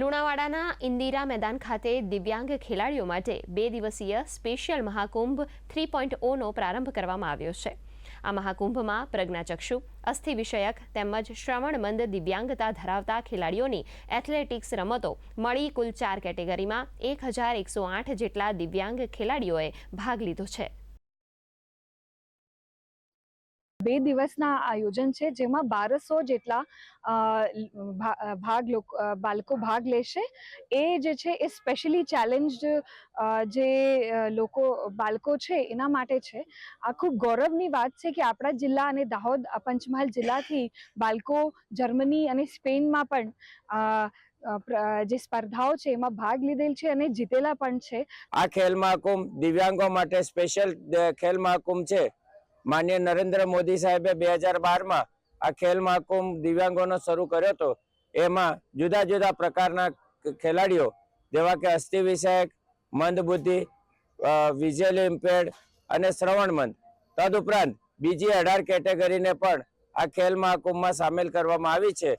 લુણાવાડાના ઇન્દિરા મેદાન ખાતે દિવ્યાંગ ખેલાડીઓ માટે બે દિવસીય સ્પેશિયલ મહાકુંભ થ્રી પોઈન્ટ ઓનો પ્રારંભ કરવામાં આવ્યો છે. આ મહાકુંભમાં પ્રજ્ઞાચક્ષુ અસ્થિ વિષયક તેમજ શ્રવણમંદ દિવ્યાંગતા ધરાવતા ખેલાડીઓની એથ્લેટિક્સ રમતો મળી કુલ ચાર કેટેગરીમાં એક હજાર એકસો આઠ જેટલા દિવ્યાંગ ખેલાડીઓએ ભાગ લીધો છે. બે દિવસના આયોજન છે, જેમાં બારસો જેટલા ભાગ બાળકો ભાગ લેશે. એ જે છે, એ સ્પેશિયલી ચેલેન્જ જે લોકો, બાળકો છે, એના માટે છે. આ ખૂબ ગૌરવની વાત છે કે આપણા જિલ્લા અને દાહોદ પંચમહાલ જિલ્લાથી બાળકો જર્મની અને સ્પેનમાં પણ જે સ્પર્ધાઓ છે, એમાં ભાગ લીધેલ છે અને જીતેલા પણ છે. આ ખેલ મહાકુંભ દિવ્યાંગો માટે સ્પેશિયલ ખેલ મહાકુંભ છે. માન્ય નરેન્દ્ર મોદી સાહેબે બે હજાર બારમાં આ ખેલ મહાકુંભ દિવ્યાંગોનો શરૂ કર્યો હતો. એમાં જુદા જુદા પ્રકારના ખેલાડીઓ જેવા કે અસ્થિ વિષયક મંદબુદ્ધિ વિઝ્યુઅલ ઇમ્પેર્ડ અને શ્રવણમંદ તદુપરાંત બીજી અઢાર કેટેગરીને પણ આ ખેલ મહાકુંભમાં સામેલ કરવામાં આવી છે.